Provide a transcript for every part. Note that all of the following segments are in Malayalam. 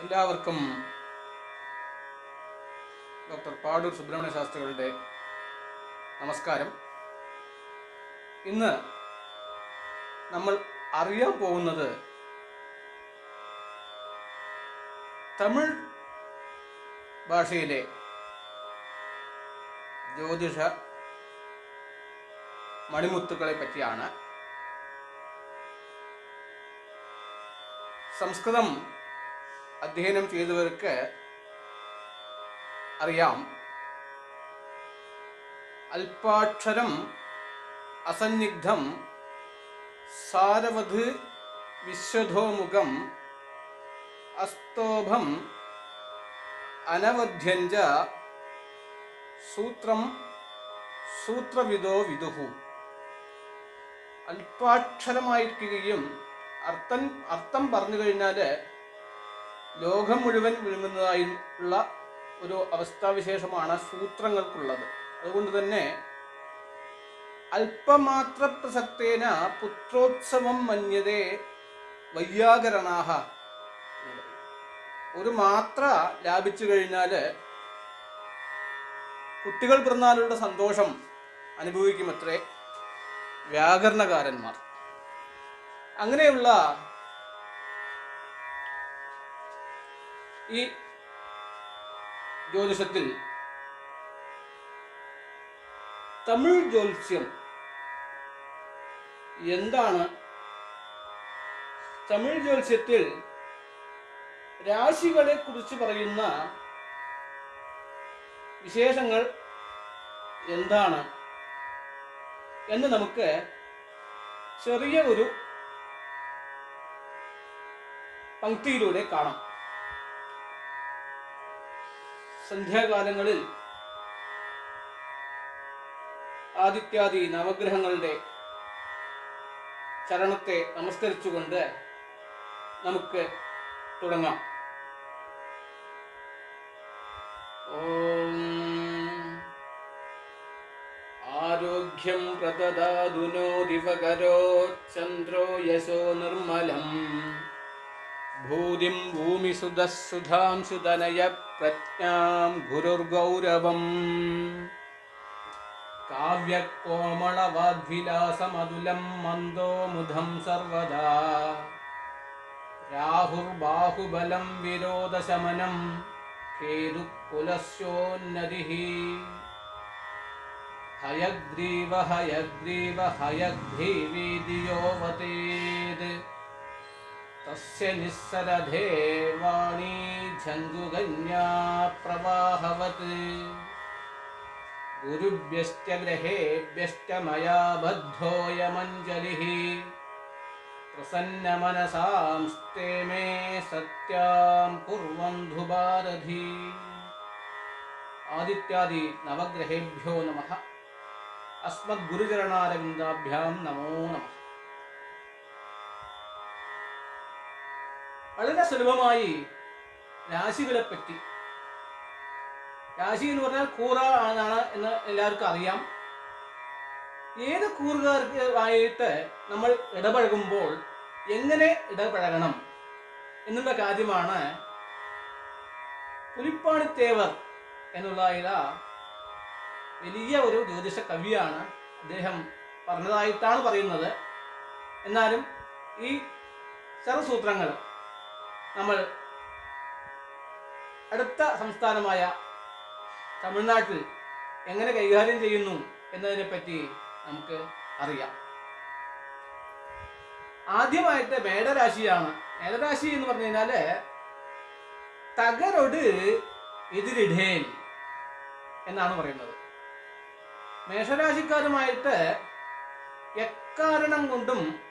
എല്ലാവർക്കും ഡോക്ടർ പാടൂർ സുബ്രഹ്മണ്യ ശാസ്ത്രികളുടെ നമസ്കാരം. ഇന്ന് നമ്മൾ അറിയാൻ പോകുന്നത് തമിഴ് ഭാഷയിലെ ജ്യോതിഷ മണിമുത്തുക്കളെ പറ്റിയാണ്. സംസ്കൃതം അധ്യയനം ചെയ്തവർക്ക് അറിയാം. അല്പാക്ഷരം അസന്നിഗ്ധം സാരവധ് വിശ്വധോമുഖം അസ്തോഭം അനവധ്യഞ്ച സൂത്രം സൂത്രവിദോ വിദുഹു. അല്പാക്ഷരമായിരിക്കുകയും അർത്ഥം അർത്ഥം പറഞ്ഞു കഴിഞ്ഞാൽ ലോകം മുഴുവൻ വിഴുങ്ങുന്നതായുള്ള ഒരു അവസ്ഥാവിശേഷമാണ് സൂത്രങ്ങൾക്കുള്ളത്. അതുകൊണ്ട് തന്നെ അല്പമാത്ര പ്രസക്തേന പുത്രോത്സവം മന്യതേ വയ്യാകരണാഹ. ഒരു മാത്ര ലാഭിച്ചു കഴിഞ്ഞാൽ കുട്ടികൾ പിറന്നാലുള്ള സന്തോഷം അനുഭവിക്കുമത്രേ വ്യാകരണകാരന്മാർ. അങ്ങനെയുള്ള ഈ ജ്യോതിഷത്തിൽ തമിഴ് ജ്യോത്സ്യം എന്താണ്? തമിഴ് ജ്യോത്സ്യത്തിൽ രാശികളെ കുറിച്ച് പറയുന്ന വിശേഷങ്ങൾ എന്താണ്? എന്ന് നമുക്ക് ചെറിയ ഒരു പങ്ക്തിയിലൂടെ കാണാം. സന്ധ്യാകാലങ്ങളിൽ ആദിത്യാദി നവഗ്രഹങ്ങളുടെ ചരണത്തെ നമസ്കരിച്ചുകൊണ്ട് നമുക്ക് തുടങ്ങാം. ആരോഗ്യം പ്രദദാതുനോ ദിവകരോ ചന്ദ്രോ യശോ നിർമ്മലം. भूदिं भूमिसुदः सुधां सुदनयप्रज्ञां गुरुर्गौरवम्। काव्य मन्दोमुधं सर्वदा। राहुर्बाहुबलं विरोदशमनं केतुकुलस्योन्नतिः हयग्रीव हयग्रीव हयग्रीव हयग्रीमे तस्य निःसरधे वाणी झङ्गुगन्या प्रवाहवत्। गुरुभ्यश्च ग्रहेभ्यश्च मया बद्धोऽयमञ्जलिः प्रसन्नमनसांस्ते मे सत्यां कुर्वन्धुबारधि आदित्यादि नवग्रहेभ्यो नमः। अस्मद्गुरुचरणारविन्दाभ्यां नमो नमः। വളരെ സുലഭമായി രാശികളെ പറ്റി രാശി എന്ന് പറഞ്ഞാൽ കൂറ ആണെന്നാണ് എന്ന് എല്ലാവർക്കും അറിയാം. ഏത് കൂറുകാർക്ക് ആയിട്ട് നമ്മൾ ഇടപഴകുമ്പോൾ എങ്ങനെ ഇടപഴകണം എന്നുള്ള കാര്യമാണ് പുലിപ്പാണിത്തേവർ എന്നുള്ള വലിയ ഒരു ജ്യോതിഷ കവിയാണ് അദ്ദേഹം പറഞ്ഞതായിട്ടാണ് പറയുന്നത്. എന്നാലും ഈ ചെറുസൂത്രങ്ങൾ നമ്മൾ അടുത്ത സംസ്ഥാനമായ തമിഴ്നാട്ടിൽ എങ്ങനെ കൈകാര്യം ചെയ്യുന്നു എന്നതിനെ പറ്റി നമുക്ക് അറിയാം. ആദ്യമായിട്ട് മേടരാശിയാണ്. മേടരാശി എന്ന് പറഞ്ഞു കഴിഞ്ഞാൽ തകരൊട് എതിരിടേൻ എന്നാണ് പറയുന്നത്. മേഷരാശിക്കാരുമായിട്ട് എക്കാരണം കൊണ്ടും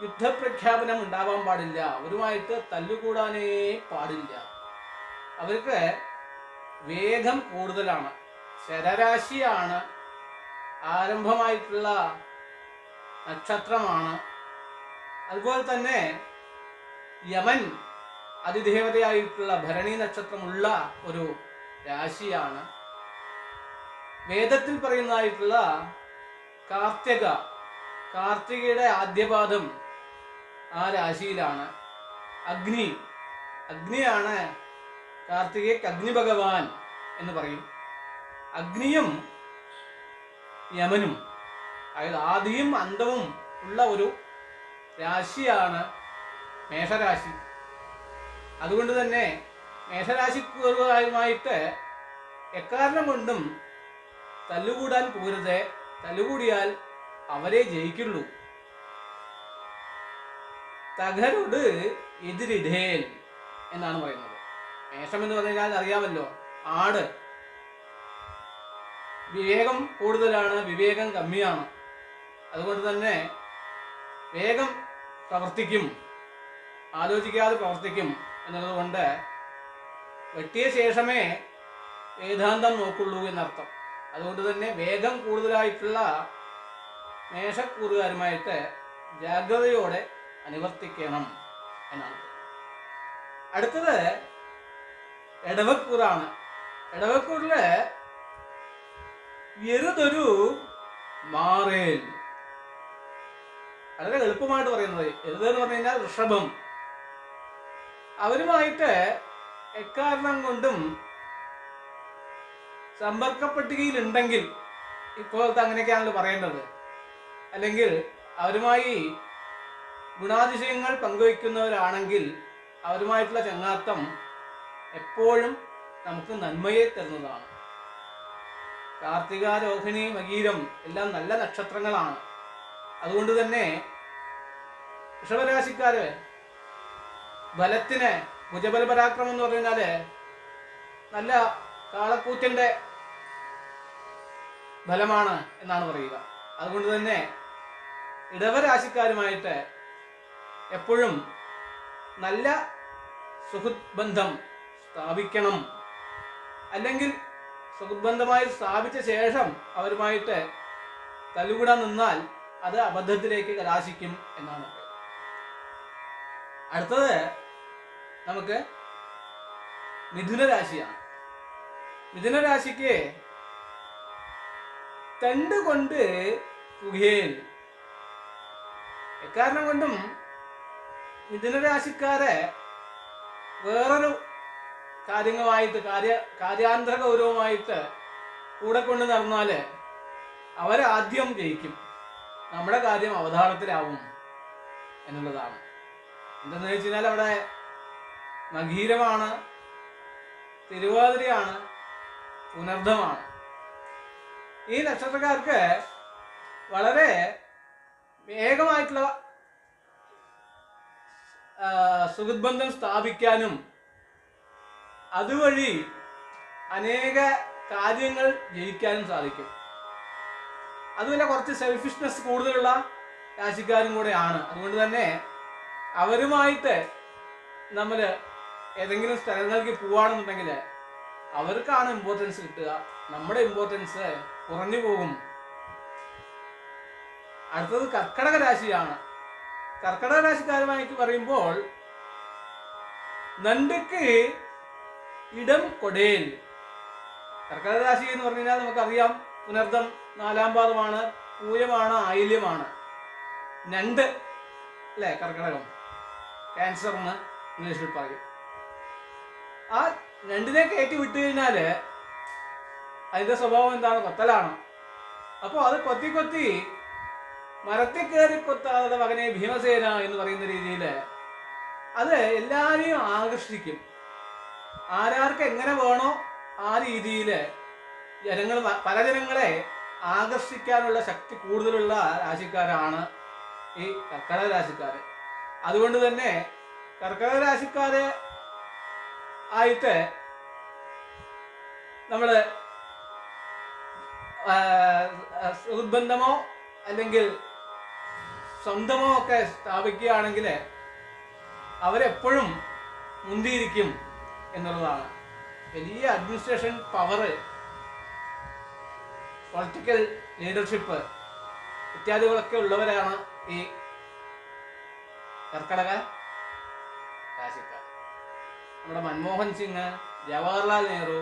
യുദ്ധപ്രഖ്യാപനം ഉണ്ടാവാൻ പാടില്ല. അവരുമായിട്ട് തല്ലുകൂടാനേ പാടില്ല. അവർക്ക് വേഗം കൂടുതലാണ്. ശരരാശിയാണ് ആരംഭമായിട്ടുള്ള നക്ഷത്രമാണ്. അതുപോലെ തന്നെ യമൻ അതിദേവതയായിട്ടുള്ള ഭരണി നക്ഷത്രമുള്ള ഒരു രാശിയാണ്. വേദത്തിൽ പറയുന്നതായിട്ടുള്ള കാർത്തിക. കാർത്തികയുടെ ആദ്യപാദം ആ രാശിയിലാണ്. അഗ്നി. അഗ്നിയാണ് കാർത്തികയ്ക്ക് അഗ്നി ഭഗവാൻ എന്ന് പറയും. അഗ്നിയും യമനും അതായത് ആദിയും അന്തവും ഉള്ള ഒരു രാശിയാണ് മേഷരാശി. അതുകൊണ്ട് തന്നെ മേഷരാശിക്കുമായിട്ട് എക്കാരണം കൊണ്ടും തല്ലുകൂടാൻ പോരുത് തല്ലുകൂടിയാൽ അവരെ ജയിക്കുള്ളൂ. തകരോട് എതിരിടേൽ എന്നാണ് പറയുന്നത്. മേഷം എന്ന് പറഞ്ഞാൽ അറിയാമല്ലോ. ആട്. വിവേകം കൂടുതലാണ് വിവേകം കമ്മിയാണ്. അതുകൊണ്ട് തന്നെ വേഗം പ്രവർത്തിക്കും. ആലോചിക്കാതെ പ്രവർത്തിക്കും എന്നതുകൊണ്ട് വെട്ടിയ ശേഷമേ വേദാന്തം നോക്കുള്ളൂ എന്നർത്ഥം. അതുകൊണ്ട് തന്നെ വേഗം കൂടുതലായിട്ടുള്ള മേശക്കൂറുകാരുമായിട്ട് ജാഗ്രതയോടെ അനുവർത്തിക്കണം എന്നാണ്. അടുത്തത് ഇടവക്കൂറാണ് ഇടവക്കൂറിൽ എരുതൊരു മാറേൽ. വളരെ എളുപ്പമായിട്ട് പറയുന്നത് എരുത് എന്ന് പറഞ്ഞു കഴിഞ്ഞാൽ ഋഷഭം. അവരുമായിട്ട് എക്കാരണം കൊണ്ടും സമ്പർക്കപ്പെട്ടുകയിലുണ്ടെങ്കിൽ ഇപ്പോഴത്തെ അങ്ങനെയൊക്കെയാണല്ലോ പറയേണ്ടത്. അല്ലെങ്കിൽ അവരുമായി ഗുണാതിശയങ്ങൾ പങ്കുവയ്ക്കുന്നവരാണെങ്കിൽ അവരുമായിട്ടുള്ള ചങ്ങാത്തം എപ്പോഴും നമുക്ക് നന്മയെ തരുന്നതാണ്. കാർത്തിക രോഹിണി മകീരം എല്ലാം നല്ല നക്ഷത്രങ്ങളാണ്. അതുകൊണ്ട് തന്നെ ഋഷഭരാശിക്കാര് ബലത്തിന് ഭുജബല പരാക്രമം എന്ന് പറഞ്ഞാൽ നല്ല കാളക്കൂറ്റന്റെ ബലമാണ് എന്നാണ് പറയുക. അതുകൊണ്ട് തന്നെ ഇടവരാശിക്കാരുമായിട്ട് എപ്പോഴും നല്ല സുഹൃത് ബന്ധം സ്ഥാപിക്കണം. അല്ലെങ്കിൽ സുഹൃത് ബന്ധമായി സ്ഥാപിച്ച ശേഷം അവരുമായിട്ട് തല്ലുകൂടാൻ നിന്നാൽ അത് അബദ്ധത്തിലേക്ക് കലാശിക്കും എന്നാണ്. അടുത്തത് നമുക്ക് മിഥുനരാശിയാണ്. മിഥുനരാശിക്ക് തെണ്ട് കൊണ്ട് പുകേൽ എക്കാരണം കൊണ്ടും മിഥുന രാശിക്കാരെ വേറൊരു കാര്യങ്ങളുമായിട്ട് കാര്യ കാര്യാന്തര ഗൗരവമായിട്ട് കൂടെ കൊണ്ട് നടന്നാൽ അവരാദ്യം ജയിക്കും. നമ്മുടെ കാര്യം അവതാളത്തിലാവും എന്നുള്ളതാണ്. എന്തെന്ന് വെച്ച് കഴിഞ്ഞാൽ അവിടെ നഗീരമാണ് തിരുവാതിരയാണ് പുനർദ്ധമാണ് ഈ നക്ഷത്രക്കാർക്ക് വളരെ വേഗമായിട്ടുള്ള ആ, സുഹൃത്ബന്ധം സ്ഥാപിക്കാനും അതുവഴി അനേക കാര്യങ്ങൾ ജയിക്കാനും സാധിക്കും. അതുപോലെ കുറച്ച് സെൽഫിഷ്നെസ് കൂടുതലുള്ള രാശിക്കാരും കൂടെയാണ്. അതുകൊണ്ട് തന്നെ അവരുമായിട്ട് നമ്മൾ ഏതെങ്കിലും സ്ഥലങ്ങളിലേക്ക് പോവുകയാണെന്നുണ്ടെങ്കിൽ അവർക്കാണ് ഇമ്പോർട്ടൻസ് കിട്ടുക. നമ്മുടെ ഇമ്പോർട്ടൻസ് കുറഞ്ഞു പോകും. അടുത്തത് കർക്കടക രാശിയാണ്. കർക്കടക രാശിക്കാരുമായിട്ട് പറയുമ്പോൾ നണ്ടുക്ക് ഇടം കൊടേൽ കർക്കടക രാശി എന്ന് പറഞ്ഞു കഴിഞ്ഞാൽ നമുക്കറിയാം പുനർദം നാലാം പാദമാണ് പൂയമാണ് ആയില്യമാണ്. നണ്ട് അല്ലേ കർക്കിടകം. ക്യാൻസർ എന്ന് ഇംഗ്ലീഷിൽ പറയും. ആ രണ്ടിനെ കയറ്റി വിട്ടു കഴിഞ്ഞാൽ അതിന്റെ സ്വഭാവം എന്താണ്? കൊത്തലാണ്. അപ്പോൾ അത് കൊത്തി കൊത്തി മരത്തിൽ കയറി കൊത്താതെ മകനെ ഭീമസേന എന്ന് പറയുന്ന രീതിയിൽ അത് എല്ലാവരെയും ആകർഷിക്കും. ആരാർക്ക് എങ്ങനെ വേണോ ആ രീതിയിൽ ജനങ്ങൾ പല ജനങ്ങളെ ആകർഷിക്കാനുള്ള ശക്തി കൂടുതലുള്ള രാശിക്കാരാണ് ഈ കർക്കടക രാശിക്കാർ അതുകൊണ്ട് തന്നെ കർക്കടക രാശിക്കാർ ആയിട്ട് നമ്മൾ സുഹൃത്ബന്ധമോ അല്ലെങ്കിൽ സ്വന്തമോ ഒക്കെ സ്ഥാപിക്കുകയാണെങ്കിൽ അവരെപ്പോഴും മുന്തിയിരിക്കും എന്നുള്ളതാണ്. വലിയ അഡ്മിനിസ്ട്രേഷൻ പവർ പൊളിറ്റിക്കൽ ലീഡർഷിപ്പ് ഇത്യാദികളൊക്കെ ഉള്ളവരാണ് ഈ കർക്കടക രാശിക്കാർ. നമ്മുടെ മൻമോഹൻ സിംഗ് ജവഹർലാൽ നെഹ്റു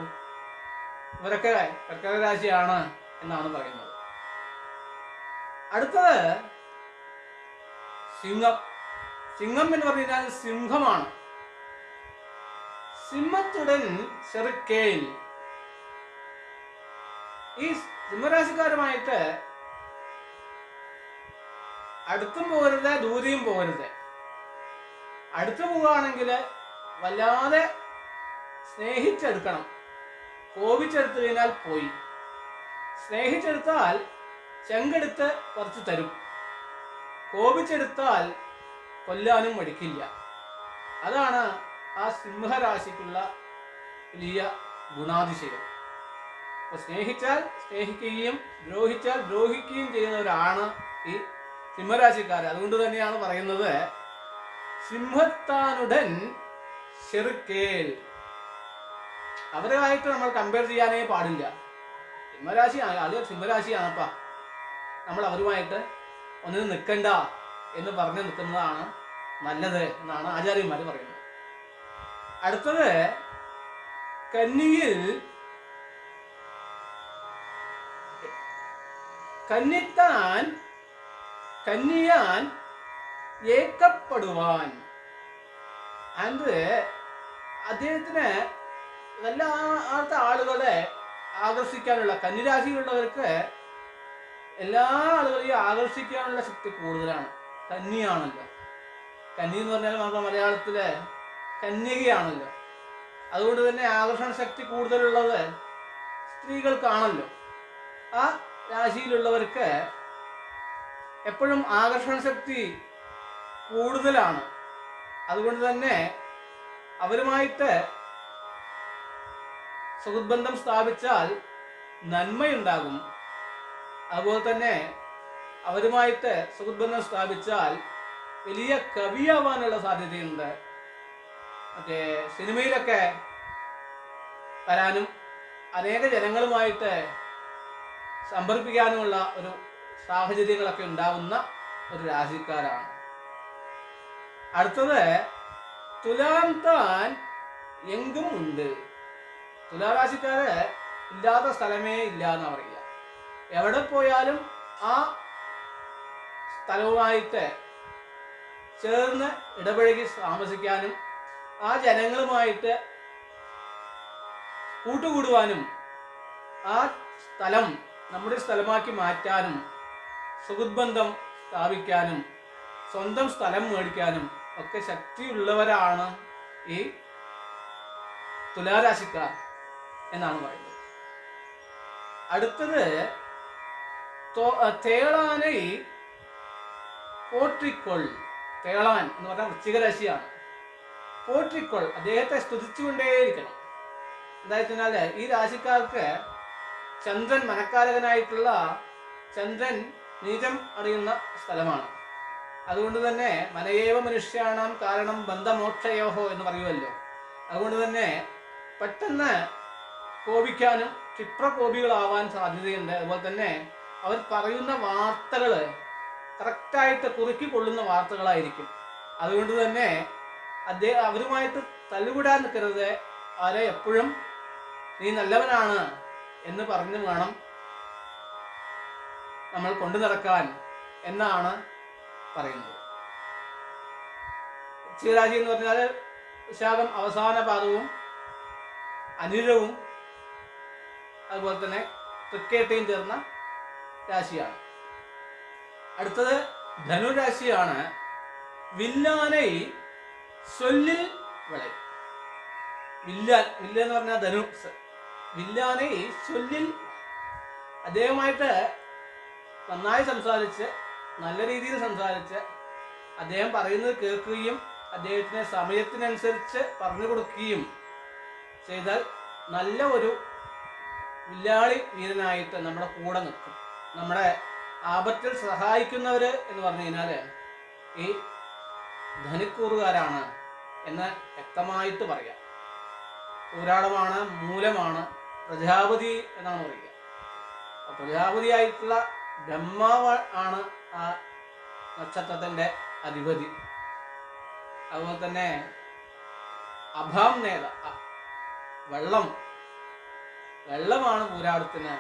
ഇവരൊക്കെ കർക്കടക രാശിയാണ് എന്നാണ് പറയുന്നത്. അടുത്തത് സിംഹം. സിംഹം എന്ന് പറഞ്ഞാൽ സിംഹമാണ്. സിംഹത്തുടൻ ചെറുക്കേൽ. ഈ സിംഹരാശിക്കാരുമായിട്ട് അടുത്തും പോകരുത് ദൂരെയും പോകരുത്. അടുത്തു പോവുകയാണെങ്കിൽ വല്ലാതെ സ്നേഹിച്ചെടുക്കണം. കോപിച്ചെടുത്തു കഴിഞ്ഞാൽ പോയി. സ്നേഹിച്ചെടുത്താൽ ചെങ്കെടുത്ത് കുറച്ച് തരും. കോപിച്ചെടുത്താൽ കൊല്ലാനും മടിക്കില്ല. അതാണ് ആ സിംഹരാശിക്കുള്ള വലിയ ഗുണാതിശയം. അപ്പൊ സ്നേഹിച്ചാൽ സ്നേഹിക്കുകയും ദ്രോഹിച്ചാൽ ദ്രോഹിക്കുകയും ചെയ്യുന്നവരാണ് ഈ സിംഹരാശിക്കാർ അതുകൊണ്ട് തന്നെയാണ് പറയുന്നത് സിംഹത്താനുടൻ ചെറുക്കേൽ. അവരുമായിട്ട് നമ്മൾ കമ്പയർ ചെയ്യാനേ പാടില്ല. സിംഹരാശി അത് സിംഹരാശിയാണപ്പാ. നമ്മൾ അവരുമായിട്ട് ഒന്നിനും നിൽക്കണ്ട എന്ന് പറഞ്ഞു നിൽക്കുന്നതാണ് നല്ലത് എന്നാണ് ആചാര്യന്മാർ പറയുന്നത്. അടുത്തത് കന്നിയിൽ കന്നിത്താൻ കന്നിയാൻ ഏക്കപ്പെടുവാൻ. അത് അദ്ദേഹത്തിന് വല്ലാത്ത ആളുകളെ ആകർഷിക്കാനുള്ള കന്നിരാശിയിലുള്ളവർക്ക് എല്ലാ ആളുകളെയും ആകർഷിക്കാനുള്ള ശക്തി കൂടുതലാണ്. കന്നിയാണല്ലോ. കന്നി എന്ന് പറഞ്ഞാൽ നമ്മുടെ മലയാളത്തിലെ കന്യകയാണല്ലോ. അതുകൊണ്ട് തന്നെ ആകർഷണ ശക്തി കൂടുതലുള്ളത് സ്ത്രീകൾക്കാണല്ലോ. ആ രാശിയിലുള്ളവർക്ക് എപ്പോഴും ആകർഷണ ശക്തി കൂടുതലാണ്. അതുകൊണ്ട് തന്നെ അവരുമായിട്ട് സുഹൃത്ബന്ധം സ്ഥാപിച്ചാൽ നന്മയുണ്ടാകും. അതുപോലെ തന്നെ അവരുമായിട്ട് സുഹൃത്ബന്ധം സ്ഥാപിച്ചാൽ വലിയ കവിയാവാനുള്ള സാധ്യതയുണ്ട്. മറ്റേ സിനിമയിലൊക്കെ വരാനും അനേക ജനങ്ങളുമായിട്ട് സമ്പർപ്പിക്കാനുമുള്ള ഒരു സാഹചര്യങ്ങളൊക്കെ ഉണ്ടാവുന്ന ഒരു രാശിക്കാരാണ് അടുത്തത് തുലാം താൻ എങ്കും ഉണ്ട്. തുലാരാശിക്കാര് ഇല്ലാത്ത സ്ഥലമേ ഇല്ല എന്ന് പറയുക എവിടെ പോയാലും ആ സ്ഥലവുമായിട്ട് ചേർന്ന് ഇടപഴകി താമസിക്കാനും ആ ജനങ്ങളുമായിട്ട് കൂട്ടുകൂടുവാനും ആ സ്ഥലം നമ്മുടെ സ്ഥലമാക്കി മാറ്റാനും സുഹൃത്ബന്ധം സ്ഥാപിക്കാനും സ്വന്തം സ്ഥലം മേടിക്കാനും ഒക്കെ ശക്തിയുള്ളവരാണ് ഈ തുലാരാശിക്കാർ എന്നാണ് പറയുന്നത്. അടുത്തത് തേളാനെ പോട്രിക്കൊൾ തേളാൻ എന്ന് പറഞ്ഞാൽ വൃശ്ചികരാശിയാണ്. പോട്രിക്കൊൾ അദ്ദേഹത്തെ സ്തുതിച്ചുകൊണ്ടേയിരിക്കണം. എന്താ വെച്ചാൽ ഈ രാശിക്കാർക്ക് ചന്ദ്രൻ മനക്കാരകനായിട്ടുള്ള ചന്ദ്രൻ നീചം അറിയുന്ന സ്ഥലമാണ്. അതുകൊണ്ട് തന്നെ മനയേവ മനുഷ്യാണാം കാരണം ബന്ധമോക്ഷയോഹോ എന്ന് പറയുമല്ലോ. അതുകൊണ്ട് തന്നെ പെട്ടെന്ന് കോപിക്കാനും ക്ഷിപ്രകോപികളാവാൻ സാധ്യതയുണ്ട്. അതുപോലെ തന്നെ അവർ പറയുന്ന വാർത്തകൾ കറക്റ്റായിട്ട് കുറുക്കി കൊള്ളുന്ന വാർത്തകളായിരിക്കും. അതുകൊണ്ട് തന്നെ അദ്ദേഹം അവരുമായിട്ട് തല്ലുകൂടാൻ നിൽക്കരുത്. അവരെ എപ്പോഴും നീ നല്ലവനാണ് എന്ന് പറഞ്ഞു വേണം നമ്മൾ കൊണ്ടു നടക്കാൻ എന്നാണ് പറയുന്നത്. ശിവരാജി എന്ന് പറഞ്ഞാൽ വിശാഖം അവസാന പാദവും അനിഴവും അതുപോലെ തന്നെ തൃക്കേട്ടയും ചേർന്ന രാശിയാണ്. അടുത്തത് ധനുരാശിയാണ് വില്ലാനൈ സൊല്ലിൽ വിളയും. വില്ലാൻ വില്ല എന്ന് പറഞ്ഞാൽ ധനു വില്ലാനൈ സൊല്ലിൽ അദ്ദേഹമായിട്ട് നന്നായി സംസാരിച്ച് നല്ല രീതിയിൽ സംസാരിച്ച് അദ്ദേഹം പറയുന്നത് കേൾക്കുകയും അദ്ദേഹത്തിന് സമയത്തിനനുസരിച്ച് പറഞ്ഞു കൊടുക്കുകയും ചെയ്താൽ നല്ല ഒരു വില്ലാളി വീരനായിട്ട് നമ്മുടെ കൂടെ നിൽക്കും. നമ്മുടെ ആപത്തിൽ സഹായിക്കുന്നവര് എന്ന് പറഞ്ഞു കഴിഞ്ഞാൽ ഈ ധനിക്കൂറുകാരാണ് എന്ന് വ്യക്തമായിട്ട് പറയാം. ഊരാടമാണ് മൂലമാണ് പ്രജാപതി എന്നാണ് പറയുക. പ്രജാപതിയായിട്ടുള്ള ബ്രഹ്മാവ് ആണ് ആ നക്ഷത്രത്തിന്റെ അധിപതി. അതുപോലെ തന്നെ അഭാം നേത വെള്ളം. വെള്ളമാണ് പൂരാടത്തിന്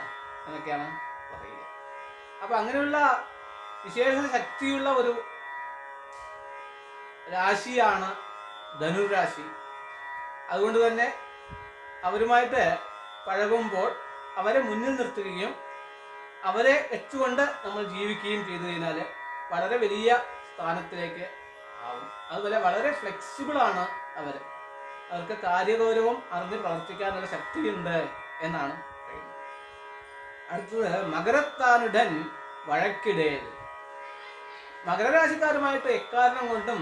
എന്നൊക്കെയാണ് അപ്പൊ അങ്ങനെയുള്ള വിശേഷ ശക്തിയുള്ള ഒരു രാശിയാണ് ധനുരാശി അതുകൊണ്ട് തന്നെ അവരുമായിട്ട് പഴകുമ്പോൾ അവരെ മുന്നിൽ നിർത്തുകയും അവരെ വെച്ചുകൊണ്ട് നമ്മൾ ജീവിക്കുകയും ചെയ്തു കഴിഞ്ഞാൽ വളരെ വലിയ സ്ഥാനത്തിലേക്ക് ആവും. അതുപോലെ വളരെ ഫ്ലെക്സിബിളാണ് അവർ. അവർക്ക് കാര്യഗൗരവം അറിഞ്ഞ് പ്രവർത്തിക്കാനുള്ള ശക്തിയുണ്ട് എന്നാണ് അടുത്തത് മകരത്താനുടൻ വഴക്കിടേൽ മകരരാശിക്കാരുമായിട്ട് എക്കാരണം കൊണ്ടും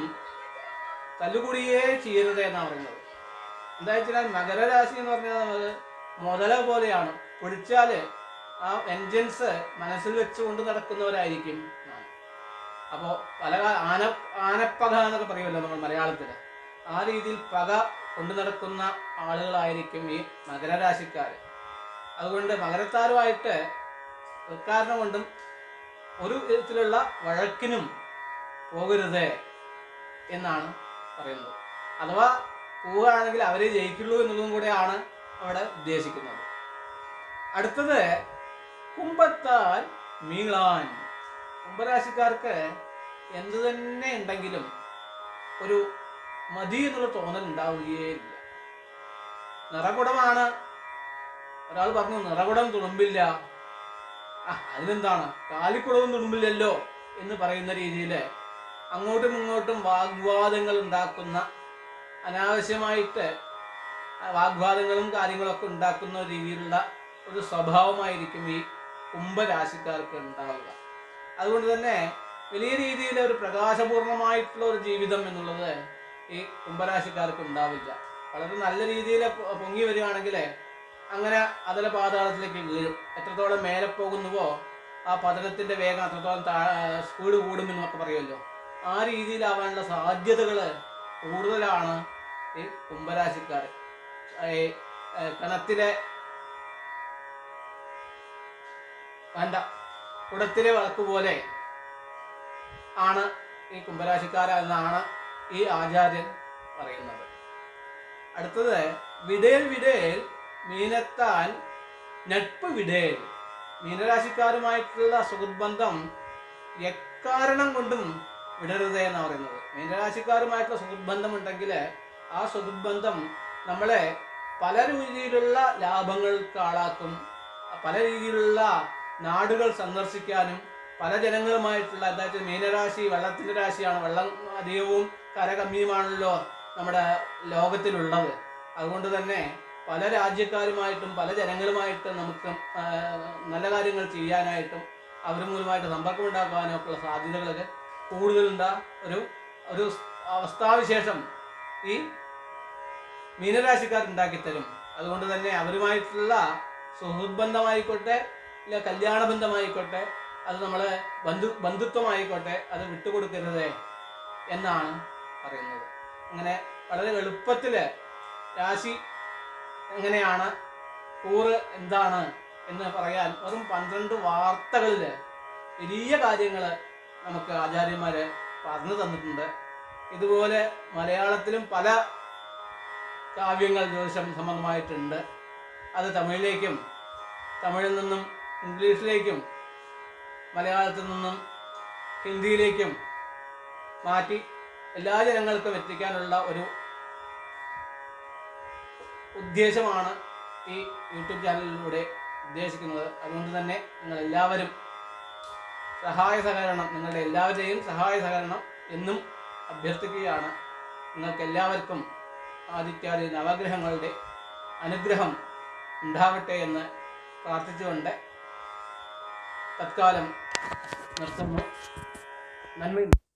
തല്ലുകൂടിയേ ചെയ്യരുത് എന്നാണ് പറയുന്നത്. എന്താ വെച്ചാൽ മകരരാശി എന്ന് പറഞ്ഞാൽ നമ്മൾ മുതല പോലെയാണ്. പൊടിച്ചാൽ ആ എൻജിൻസ് മനസ്സിൽ വെച്ചുകൊണ്ട് നടക്കുന്നവരായിരിക്കും. അപ്പോൾ പല ആന ആനപ്പക എന്നൊക്കെ പറയുമല്ലോ നമ്മൾ മലയാളത്തിൽ ആ രീതിയിൽ പക കൊണ്ടു നടക്കുന്ന ആളുകളായിരിക്കും ഈ മകരരാശിക്കാർ അതുകൊണ്ട് മകരത്താരുമായിട്ട് കാരണം കൊണ്ടും ഒരു വിധത്തിലുള്ള വഴക്കിനും പോകരുത് എന്നാണ് പറയുന്നത്. അഥവാ പോവുകയാണെങ്കിൽ അവരെ ജയിക്കുള്ളൂ എന്നുള്ളതും കൂടെയാണ് അവിടെ ഉദ്ദേശിക്കുന്നത്. അടുത്തത് കുംഭത്താൽ മീളാൻ. കുംഭരാശിക്കാർക്ക് എന്തു തന്നെ ഉണ്ടെങ്കിലും ഒരു മതി എന്നുള്ള തോന്നൽ ഉണ്ടാവുകയേ ഇല്ല. നിറകുടമാണ് ഒരാൾ പറഞ്ഞു നിറകുടം തുളുമ്പില്ല. അതിനെന്താണ്? കാലിക്കുടവും തുളുമ്പില്ലല്ലോ എന്ന് പറയുന്ന രീതിയിൽ അങ്ങോട്ടും ഇങ്ങോട്ടും വാഗ്വാദങ്ങൾ ഉണ്ടാക്കുന്ന അനാവശ്യമായിട്ട് വാഗ്വാദങ്ങളും കാര്യങ്ങളൊക്കെ ഉണ്ടാക്കുന്ന രീതിയിലുള്ള ഒരു സ്വഭാവമായിരിക്കും ഈ കുംഭരാശിക്കാർക്ക് ഉണ്ടാവുക. അതുകൊണ്ട് തന്നെ വലിയ രീതിയിൽ ഒരു പ്രകാശപൂർണമായിട്ടുള്ള ഒരു ജീവിതം എന്നുള്ളത് ഈ കുംഭരാശിക്കാർക്ക് ഉണ്ടാവില്ല. വളരെ നല്ല രീതിയിൽ പൊങ്ങി വരികയാണെങ്കിൽ അങ്ങനെ അതല പാതാളത്തിലേക്ക് വീഴും. എത്രത്തോളം മേലെ പോകുന്നുവോ ആ പതനത്തിന്റെ വേഗം അത്രത്തോളം സ്പീഡ് കൂടുമെന്നൊക്കെ പറയുമല്ലോ. ആ രീതിയിലാവാനുള്ള സാധ്യതകൾ കൂടുതലാണ് ഈ കുംഭരാശിക്കാർ ഈ കണത്തിലെ വേണ്ട. കുടത്തിലെ വിളക്ക് പോലെ ആണ് ഈ കുംഭരാശിക്കാരെന്നാണ് ഈ ആചാര്യൻ പറയുന്നത്. അടുത്തത് വിടേൽ വിടേൽ മീനത്താൻ നട്പ് വിടേ മീനരാശിക്കാരുമായിട്ടുള്ള സുഹൃത്ബന്ധം എക്കാരണം കൊണ്ടും വിടരുത് എന്നാണ് പറയുന്നത്. മീനരാശിക്കാരുമായിട്ടുള്ള സുഹൃത്ബന്ധം ഉണ്ടെങ്കിൽ ആ സുഹൃത്ബന്ധം നമ്മളെ പല രീതിയിലുള്ള ലാഭങ്ങൾക്ക് ആളാക്കും പല രീതിയിലുള്ള നാടുകൾ സന്ദർശിക്കാനും പല ജനങ്ങളുമായിട്ടുള്ള അതായത് മീനരാശി വെള്ളത്തിന്റെ രാശിയാണ് വെള്ളം അധികവും കരകമ്മിയുമാണല്ലോ നമ്മുടെ ലോകത്തിലുള്ളത്. അതുകൊണ്ട് തന്നെ പല രാജ്യക്കാരുമായിട്ടും പല ജനങ്ങളുമായിട്ടും നമുക്ക് നല്ല കാര്യങ്ങൾ ചെയ്യാനായിട്ടും അവർ മൂലമായിട്ട് സമ്പർക്കം ഉണ്ടാക്കുവാനും ഒക്കെ ഉള്ള സാധ്യതകളൊക്കെ കൂടുതലുണ്ട. ഒരു ഒരു അവസ്ഥാവിശേഷം ഈ മീനരാശിക്കാർ ഉണ്ടാക്കിത്തരും. അതുകൊണ്ട് തന്നെ അവരുമായിട്ടുള്ള സുഹൃത്ബന്ധമായിക്കോട്ടെ ഇല്ല കല്യാണ ബന്ധമായിക്കോട്ടെ അത് നമ്മളെ ബന്ധു ബന്ധുത്വമായിക്കോട്ടെ അത് വിട്ടുകൊടുക്കരുത് എന്നാണ് പറയുന്നത്. അങ്ങനെ വളരെ എളുപ്പത്തിൽ രാശി എങ്ങനെയാണ് കൂറ് എന്താണ് എന്ന് പറയാൻ വെറും പന്ത്രണ്ട് വാർത്തകളിൽ വലിയ കാര്യങ്ങൾ നമുക്ക് ആചാര്യന്മാർ പറഞ്ഞു തന്നിട്ടുണ്ട്. ഇതുപോലെ മലയാളത്തിലും പല കാവ്യങ്ങൾ ജ്യോതിഷം സംബന്ധമായിട്ടുണ്ട്. അത് തമിഴിലേക്കും തമിഴിൽ നിന്നും ഇംഗ്ലീഷിലേക്കും മലയാളത്തിൽ നിന്നും ഹിന്ദിയിലേക്കും മാറ്റി എല്ലാ ജനങ്ങൾക്കും എത്തിക്കാനുള്ള ഒരു ഉദ്ദേശമാണ് ഈ യൂട്യൂബ് ചാനലിലൂടെ ഉദ്ദേശിക്കുന്നത്. അതുകൊണ്ട് തന്നെ നിങ്ങൾ എല്ലാവരും സഹായ സഹകരണം നിങ്ങളുടെ എല്ലാവരുടെയും സഹായ സഹകരണം എന്നും അഭ്യർത്ഥിക്കുകയാണ്. നിങ്ങൾക്ക് എല്ലാവർക്കും ആദിത്യാദി നവഗ്രഹങ്ങളുടെ അനുഗ്രഹം ഉണ്ടാവട്ടെ എന്ന് പ്രാർത്ഥിച്ചുകൊണ്ട് തത്കാലം നിർത്തുന്നു. നന്മ.